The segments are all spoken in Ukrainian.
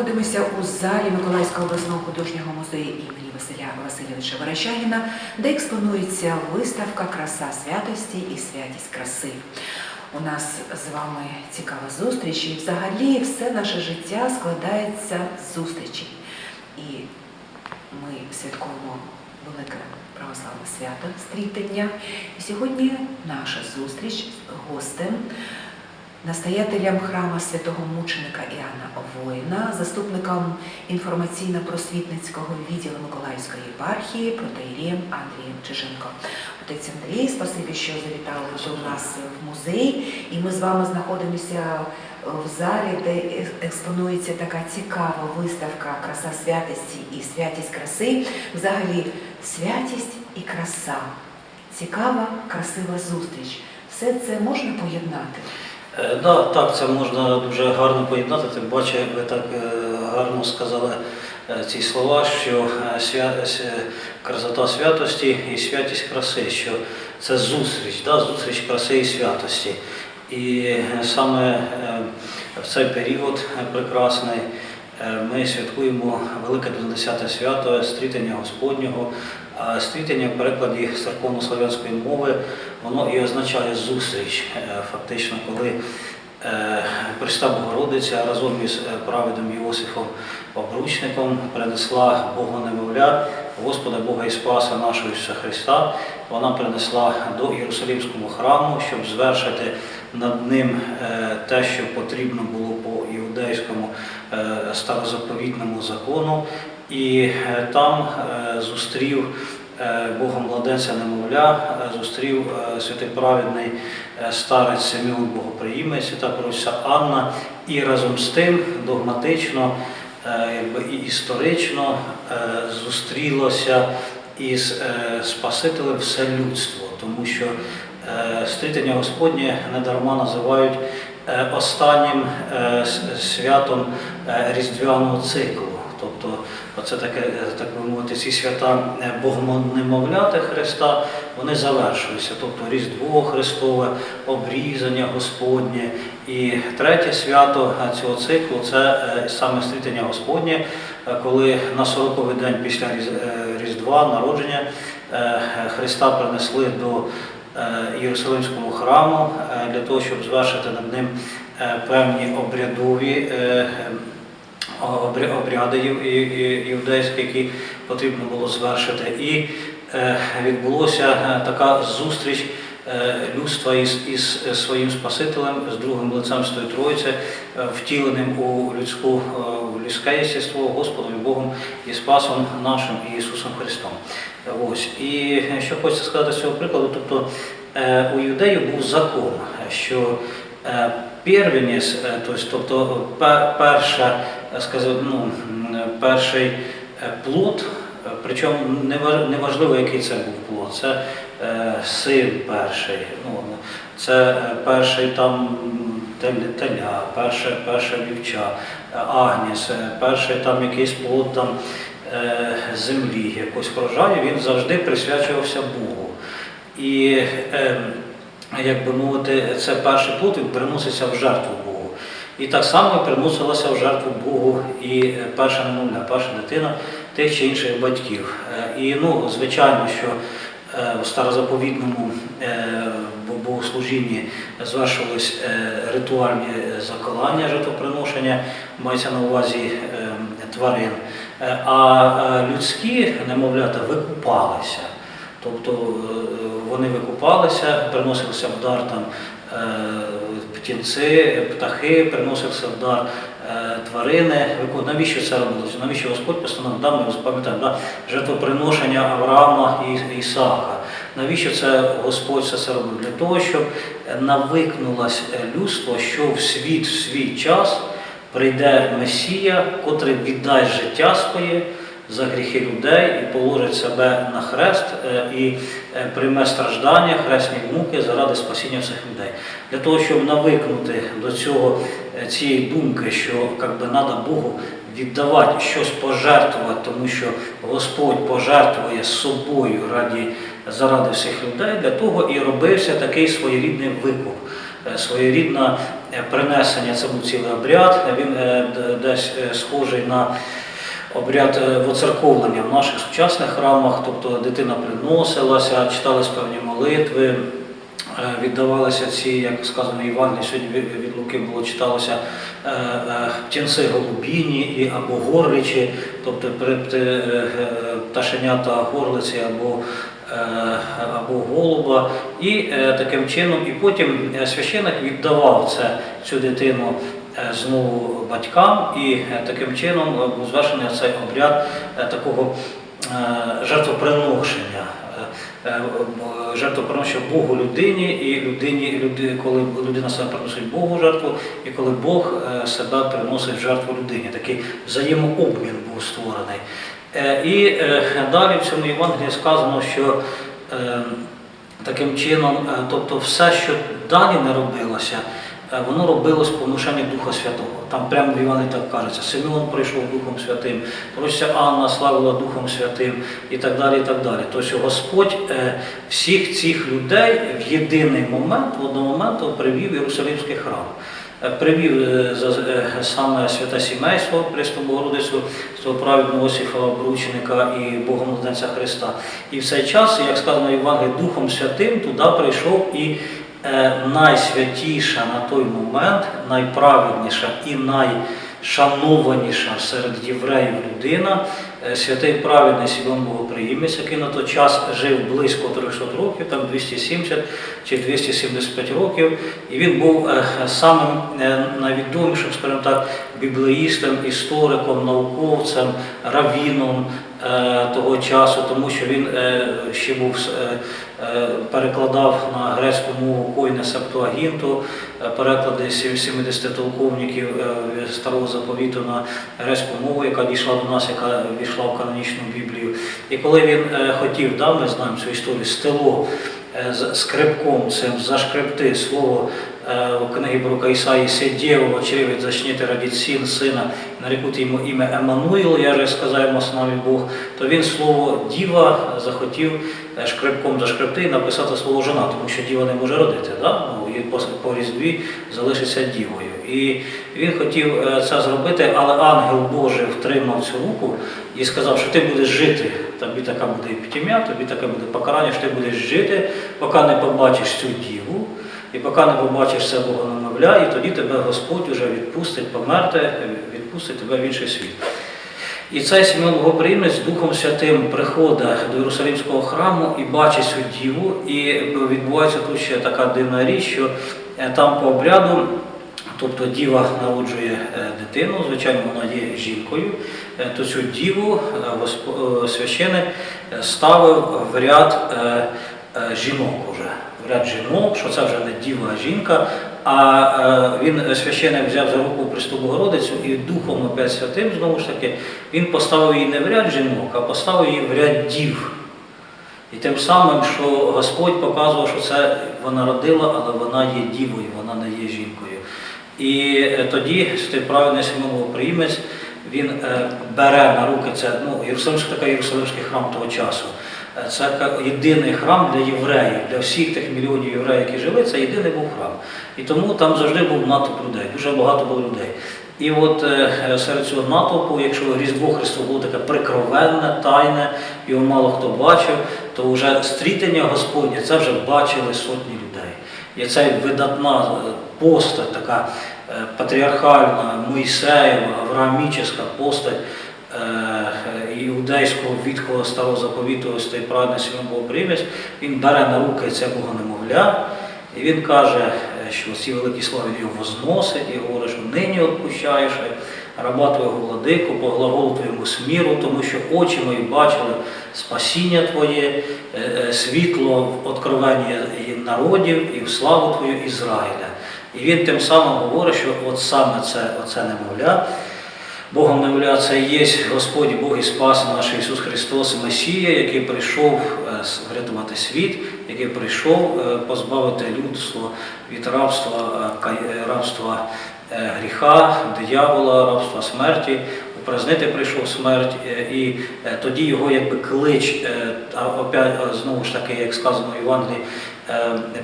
знаходимося у залі Миколаївського обласного художнього музею імені Василя Васильовича Верещагіна, де експонується виставка Краса святості і святість краси. У нас з вами цікава зустріч, і взагалі все наше життя складається з зустрічей. І ми святкуємо велике православне свято стрітення. І сьогодні наша зустріч з гостем настоятелем храма святого мученика Іоанна Воїна, заступником інформаційно-просвітницького відділу Миколаївської єпархії, протеєрієм Андрієм Чиженко. Отець Андрій, спасибі, що завітали до нас в музей, і ми з вами знаходимося в залі, де експонується така цікава виставка Краса святості і святість краси. Взагалі, святість і краса. Цікава, красива зустріч. Все це можна поєднати. Е, Да, так, це можна дуже гарно поєднати. Тим паче, ви так е, гарно сказали е, ці слова, що свя... красота святості і святість краси, що це зустріч, да, зустріч краси і святості. І саме в цей період прекрасний ми святкуємо Велике 10 свято стрітення Господнього. Стрітення в перекладі церковно-славянської мови воно і означає зустріч, е, фактично, коли е, Пресна Богородиця разом із е, праведом Йосифом Обручником принесла Бога немовля, Господа Бога і Спаса нашого Ісуса Христа. Вона принесла до Єрусалимського храму, щоб звершити над ним те, що потрібно було по іудейському старозаповітному закону. І е, там е, зустрів е, Богом младенця немовля, зустрів святий праведний старець Симеон Богоприємець, свята пророчця Анна, і разом з тим догматично і історично зустрілося із Спасителем все людство, тому що стрітення Господнє недарма називають останнім святом різдвяного циклу. Тобто, оце таке, е, так би мовити, ці свята е, Богомолята Христа, вони завершуються. Тобто Різдво Христове, обрізання Господнє. І третє свято е, цього циклу це саме стрітення Господнє, коли на 40-й день після Різдва, народження Христа принесли до Єрусалимському храму для того, щоб звершити над ним певні обрядові е, обря- обряди ів- і- і- іудейські, які потрібно було звершити. І е, відбулося е, така зустріч е, людства із, із своїм Спасителем, з другим лицем Святої Троїці, втіленим у людську в людське єстество Господом і Богом і Спасом нашим Ісусом Христом. Ось. І що хочеться сказати з цього прикладу, тобто у юдеїв був закон, що е, тобто, перша, сказав, ну, перший е, плод, причому не ва- не важливо, який це був плод, це е, син перший, ну, це е, перший там теля, перше, перше вівча, агніс, перший там якийсь плод там, землі, якось врожаю, він завжди присвячувався Богу. І е, як би мовити, це перший плод він приноситься в жертву Богу. І так само приносилася в жертву Богу і е, перша немовля, перша дитина тих чи інших батьків. Е, І ну, звичайно, що е, в старозаповітному е, богослужінні звершувались е, ритуальні заколання жертвоприношення, мається на увазі тварин. А людські немовлята викупалися. Тобто вони викупалися, приносилися в дар там птінці, птахи, приносився в дар е, тварини. Навіщо це робилося? Навіщо Господь постановив, да, ми пам'ятаємо, да, жертвоприношення Авраама і Ісаака. Навіщо це Господь все це робив? Для того, щоб навикнулось людство, що в світ в свій час прийде Месія, котрий віддасть життя своє за гріхи людей і положить себе на хрест е, і е, прийме страждання, хресні муки заради спасіння всіх людей. Для того, щоб навикнути до цього е, цієї думки, що як би, треба Богу віддавати щось пожертвувати, тому що Господь пожертвує собою раді, заради всіх людей, для того і робився такий своєрідний викуп, е, своєрідна е, принесення, був цілий обряд, він десь схожий на обряд е, воцерковлення в наших сучасних храмах, тобто дитина приносилася, читались певні молитви, е, віддавалися ці, як сказано, Івангелії, сьогодні від Луки було читалося е, птенці голубіні і або горличі, тобто пташенята горлиці або або голуба, і таким чином, і потім священик віддавав це цю дитину знову батькам, і е, таким чином е, був звершений цей обряд е, такого е, жертвоприношення. е, е, Жертвоприношення Богу людині і людині, люди, коли людина себе приносить Богу жертву, і коли Бог е, себе приносить в жертву людині. Такий взаємообмін був створений. Е, І е, далі в цьому Євангелії сказано, що е, таким чином, е, тобто все, що далі не робилося, е, воно робилось по внушенню Духа Святого. Там прямо в Івані так кажеться, Симеон прийшов Духом Святим, проща Анна славила Духом Святим і так далі. і так далі. Тобто Господь е, всіх цих людей в єдиний момент, в одного моменту привів Єрусалимський храм. Е, Привів е, е, саме святе сімейство Пресну Богородицю, свого праведного Осіфа Обрученика і Богомолоденця Христа. І в цей час, як сказано Євангелії, Духом Святим туди прийшов і е, найсвятіша на той момент, найправедніша і найшанованіша серед євреїв людина, е, святий праведний Сімон Богоприємець, який на той час жив близько 300 років, там 270 чи 275 років, і він був е, самим е, найвідомішим, скажімо так, біблеїстом, істориком, науковцем, равіном е, того часу, тому що він е, ще був е, е, перекладав на грецьку мову койне Септуагінту, е, переклади сім- 70 толковників е, старого заповіту на грецьку мову, яка дійшла до нас, яка війшла в канонічну Біблію. І коли він е, хотів, да, ми знаємо цю історію, стело е, з скрипком цим зашкребти слово е, в книгі Брука Ісаї «Сидєво, очевидь, зачнете раді син, сина, нарекути йому ім'я Еммануїл, я же сказав йому з нами Бог, то він слово діва захотів е, шкребком зашкребти і написати слово жона, тому що діва не може родити, ну, і по, по різдві залишиться дівою. І він хотів е, це зробити, але ангел Божий втримав цю руку і сказав, що ти будеш жити, тобі така буде епітемія, тобі таке буде покарання, що ти будеш жити, поки не побачиш цю діву, і поки не побачиш це Богонамовля, і тоді тебе Господь уже відпустить померти, відпустить тебе в інший світ. І цей Сімеон Богоприємець Духом Святим приходить до Єрусалимського храму і бачить цю діву, і відбувається тут ще така дивна річ, що е, там по обряду, тобто діва народжує е, дитину, звичайно, вона є жінкою, е, то цю діву е, е, е, ставив в ряд е, е, жінок ряд жінок, що це вже не діва, а жінка. А е, він е, священик взяв за руку Престу Богородицю і Духом опять святим, знову ж таки, він поставив її не в ряд жінок, а поставив її в ряд дів. І тим самим, що Господь показував, що це вона родила, але вона є дівою, вона не є жінкою. І е, тоді святий праведний Симон він бере на руки це, ну, Єрусалимський такий Єрусалимський храм того часу. Е, Це єдиний храм для євреїв, для всіх тих мільйонів євреїв, які жили, це єдиний був храм. І тому там завжди був натовп людей, дуже багато було людей. І от е, серед цього натовпу, якщо Різдво Христове було таке прикровенне, тайне, його мало хто бачив, то вже стрітення Господнє це вже бачили сотні людей. І ця видатна е, постать, така патріархальна, Моїсеєва, авраамічна постать іудейського відхого старого заповіту, ось той праведний Сімон Богоприймець, він бере на руки це Богонемовля, і він каже, е, що ці великі слави його возносить і говорить, що нині відпущаєш раба Твого владику, по глаголу Твоєму сміру, тому що очі мої бачили спасіння Твоє, е, е, світло в народів і в славу Твою Ізраїля. І він тим самим говорить, що от саме це оце немовля, Богом немовля, це і є Господь Бог і Спас наш Ісус Христос, Месія, який прийшов е, врятувати світ, який прийшов е, позбавити людство від рабства, е, рабства гріха, диявола, рабства смерті. Упразнити прийшов смерть, і тоді його якби клич, опять знову ж таки, як сказано в Євангелії,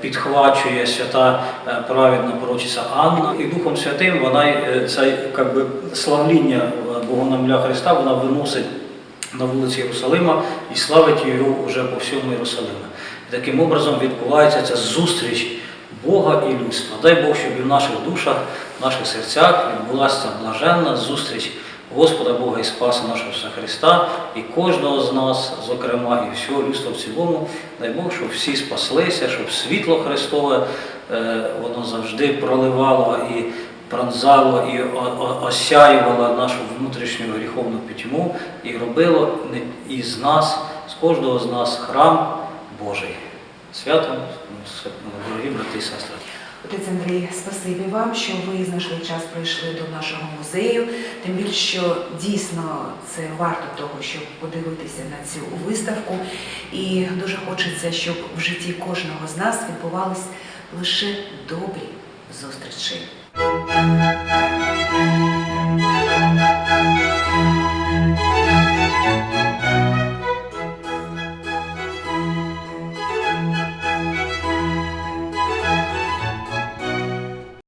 підхвачує свята е, праведна пророчиця Анна, і Духом Святим вона е, це как би, славління е, Богонамля Христа вона виносить на вулиці Єрусалима і славить його вже по всьому Єрусалиму. Таким образом відбувається ця зустріч Бога і людства. Дай Бог, щоб і в наших душах, в наших серцях відбулася блаженна зустріч Господа Бога і Спаса нашого Христа і кожного з нас, зокрема, і всього людства в цілому. Дай Бог, щоб всі спаслися, щоб світло Христове е, воно завжди проливало і пронзало і осяювало нашу внутрішню гріховну пітьму і робило із нас, з кожного з нас храм Божий. Святом, дорогі брати і сестри. Отець Андрій, спасибі вам, що ви знайшли час, прийшли до нашого музею. Тим більше, що дійсно це варто того, щоб подивитися на цю виставку. І дуже хочеться, щоб в житті кожного з нас відбувались лише добрі зустрічі.